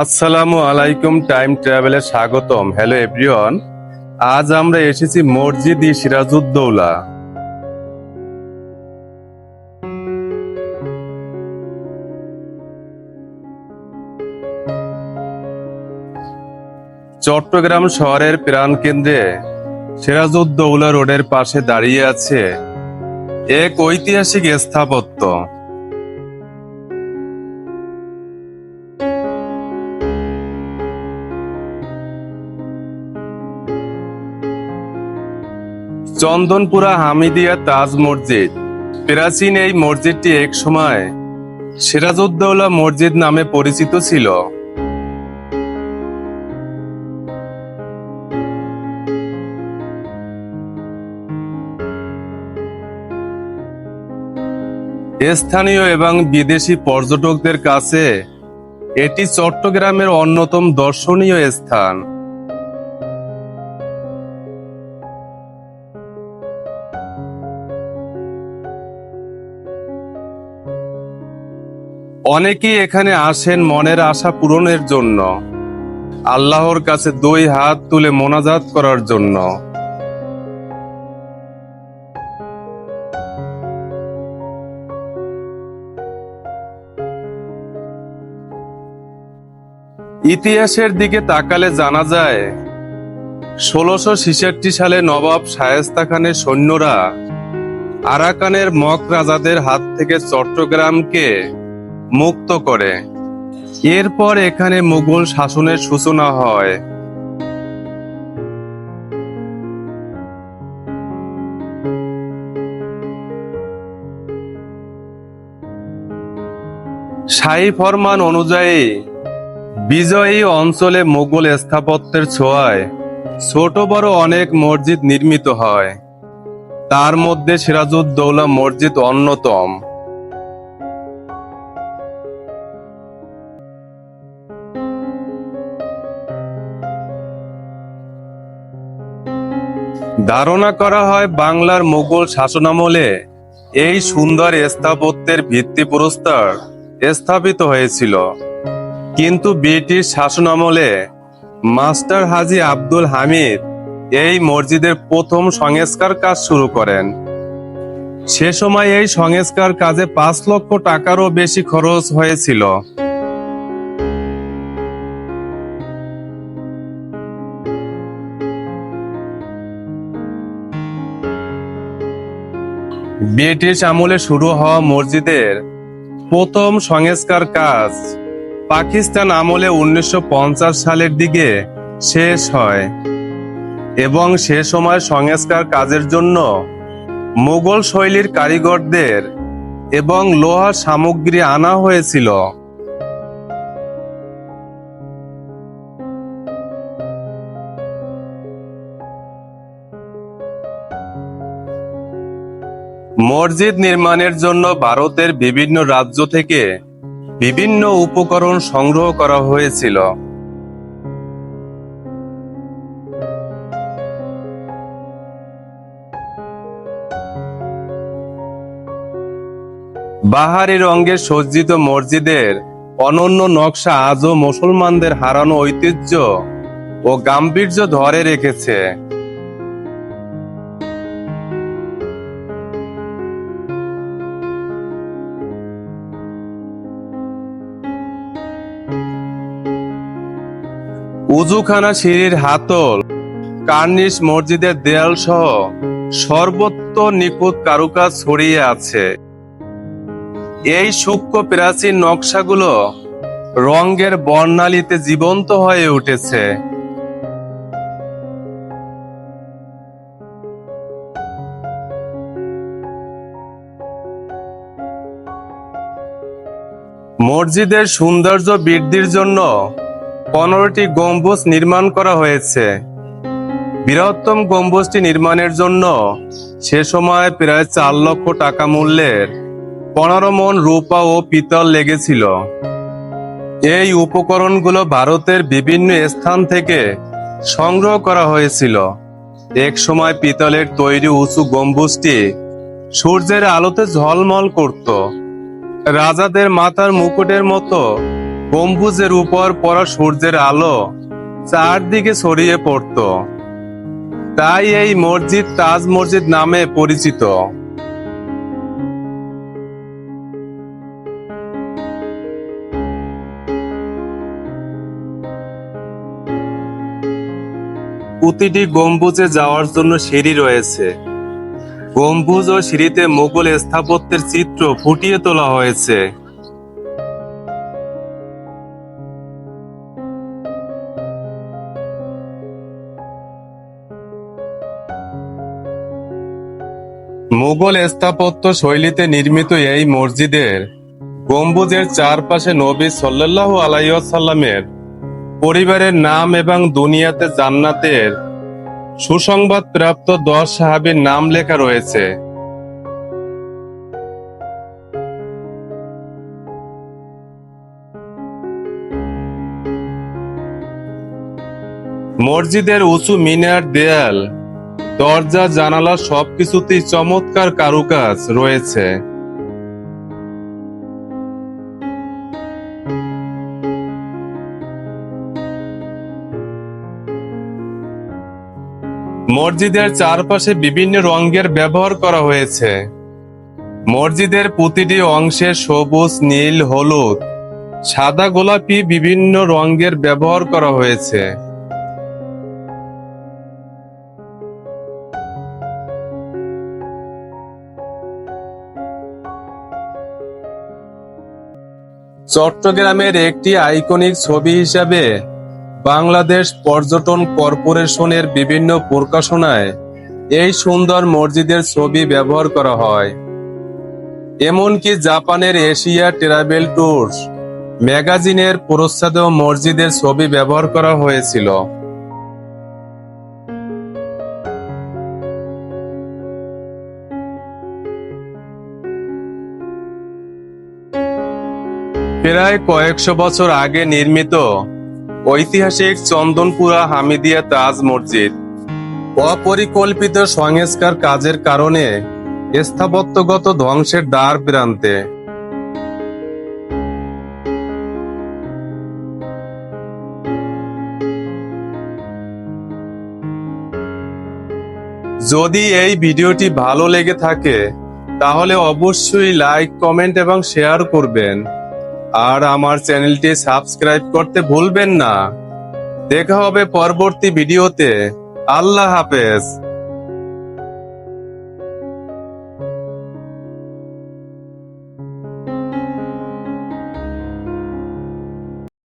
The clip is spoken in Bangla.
আসসালামু আলাইকুম, টাইম ট্রাভেলে স্বাগতম। হ্যালো এভরিওয়ান, আজ আমরা এসেছি মসজিদ ই সিরাজউদ্দৌলা। চট্টগ্রাম শহরের প্রাণকেন্দ্রে সিরাজউদ্দৌলা রোডের পাশে দাঁড়িয়ে আছে এক ঐতিহাসিক স্থাপত্য। চন্দনপুরা হামিদিয়া তাজ মসজিদ। প্রাচীন এই মসজিদটি এক সময় সিরাজউদ্দৌলা মসজিদ নামে পরিচিত ছিল। স্থানীয় এবং বিদেশি পর্যটকদের কাছে এটি চট্টগ্রামের অন্যতম দর্শনীয় স্থান। অনেকেই এখানে আসেন মনের আশা পূরণের জন্য। আল্লাহর কাছে দুই হাত তুলে মোনাজাত করার জন্য। ইতিহাসের দিকে তাকালে জানা যায়, ষোলোশো সালে নবাব শায়েস্তা খানের সৈন্যরা আরাকানের মক রাজাদের হাত থেকে চট্টগ্রামকে মুক্ত করে। এরপর এখানে মুঘল শাসনের সূচনা হয়। শাহী ফরমান অনুযায়ী, বিজয়ী অঞ্চলে মোগল স্থাপত্যের ছোঁয়ায় ছোট বড় অনেক মসজিদ নির্মিত হয়। তার মধ্যে সিরাজউদ্দৌলা মসজিদ অন্যতম। ধারণা করা হয় বাংলার মোগল শাসনামলে এই সুন্দর স্থাপত্যের ভিত্তি ভিত্তিপ্রস্তর স্থাপিত হয়েছিল। কিন্তু ব্রিটিশ শাসনামলে মাস্টার হাজি আব্দুল হামিদ এই মসজিদের প্রথম সংস্কার কাজ শুরু করেন। সে সময় এই সংস্কার কাজে পাঁচ লক্ষ টাকারও বেশি খরচ হয়েছিল। ব্রিটিশ আমলে শুরু হওয়া মসজিদের প্রথম সংস্কার কাজ পাকিস্তান আমলে উনিশশো পঞ্চাশ সালের দিকে শেষ হয় এবং সে সময় সংস্কার কাজের জন্য মোগল শৈলীর কারিগরদের এবং লোহার সামগ্রী আনা হয়েছিল। মসজিদ নির্মাণের জন্য ভারতের বিভিন্ন রাজ্য থেকে বিভিন্ন উপকরণ সংগ্রহ করা হয়েছিল। বাহারি রঙে সজ্জিত মসজিদের অনন্য নকশা আজও মুসলমানদের হারানো ঐতিহ্য ও গাম্ভীর্য ধরে রেখেছে। উজুখানা সিঁড়ির হাতল, কার্নিশ মসজিদের দেয়াল সহ সর্বত্র নিখুঁত কারুকাজ ছড়িয়ে আছে। এই সূক্ষ্ম প্রাচীন নকশাগুলো রঙের বর্ণালীতে জীবন্ত হয়ে উঠেছে। মসজিদের সৌন্দর্য বৃদ্ধির জন্য পনেরোটি গম্বুজ নির্মাণ করা হয়েছে। বৃহত্তম গম্বুজটি নির্মাণের জন্য সে সময় প্রায় চার লক্ষ টাকা মূল্যের পনেরো মন রূপা ও পিতল লেগেছিল। এই উপকরণগুলো ভারতের বিভিন্ন স্থান থেকে সংগ্রহ করা হয়েছিল। এক সময় পিতলের তৈরি উঁচু গম্বুজটি সূর্যের আলোতে ঝলমল করত। রাজাদের মাথার মুকুটের মতো গম্বুজের উপর পড়া সূর্যের আলো চারদিকে ছড়িয়ে পড়ত। তাই এই মসজিদ তাজ মসজিদ নামে পরিচিত। প্রতিটি গম্বুজে যাওয়ার জন্য সিঁড়ি রয়েছে। গম্বুজ ও সিঁড়িতে মোগল স্থাপত্যের চিত্র ফুটিয়ে তোলা হয়েছে। মুঘল স্থাপত্য শৈলীতে নির্মিত এই মসজিদের গম্বুজের চারপাশে নবী সাল্লাল্লাহু আলাইসাল্লামের পরিবারের নাম এবং দুনিয়াতে জান্নাতের সুসংবাদ প্রাপ্ত দশ সাহাবীর নাম লেখা রয়েছে। মসজিদের উঁচু মিনার দেয়াল দরজা, জানালা সবকিছুতেই চমৎকার কারুকাজ রয়েছে। মসজিদের চারপাশে বিভিন্ন রঙের ব্যবহার করা হয়েছে। মসজিদের প্রতিটি অংশে সবুজ, নীল, হলুদ, সাদা গোলাপি বিভিন্ন রঙের ব্যবহার করা হয়েছে। চট্টগ্রামের একটি আইকনিক ছবি হিসাবে বাংলাদেশ পর্যটন কর্পোরেশনের বিভিন্ন প্রকাশনায় এই সুন্দর মসজিদের ছবি ব্যবহার করা হয়। এমনকি জাপানের এশিয়া ট্রাভেল ট্যুরস ম্যাগাজিনের প্রচ্ছদেও মসজিদের ছবি ব্যবহার করা হয়েছিল। প্রায় কয়েকশো বছর আগে নির্মিত ঐতিহাসিক চন্দনপুরা হামিদিয়া তাজ মসজিদ। অপরিকল্পিত সংস্কার কাজের কারণে স্থাপত্যগত ধ্বংসের দ্বার প্রান্তে। যদি এই ভিডিওটি ভালো লেগে থাকে, তাহলে অবশ্যই লাইক, কমেন্ট এবং শেয়ার করবেন। আর আমার চ্যানেলটি সাবস্ক্রাইব করতে ভুলবেন না। দেখা হবে পরবর্তী ভিডিওতে। আল্লাহ হাফেজ।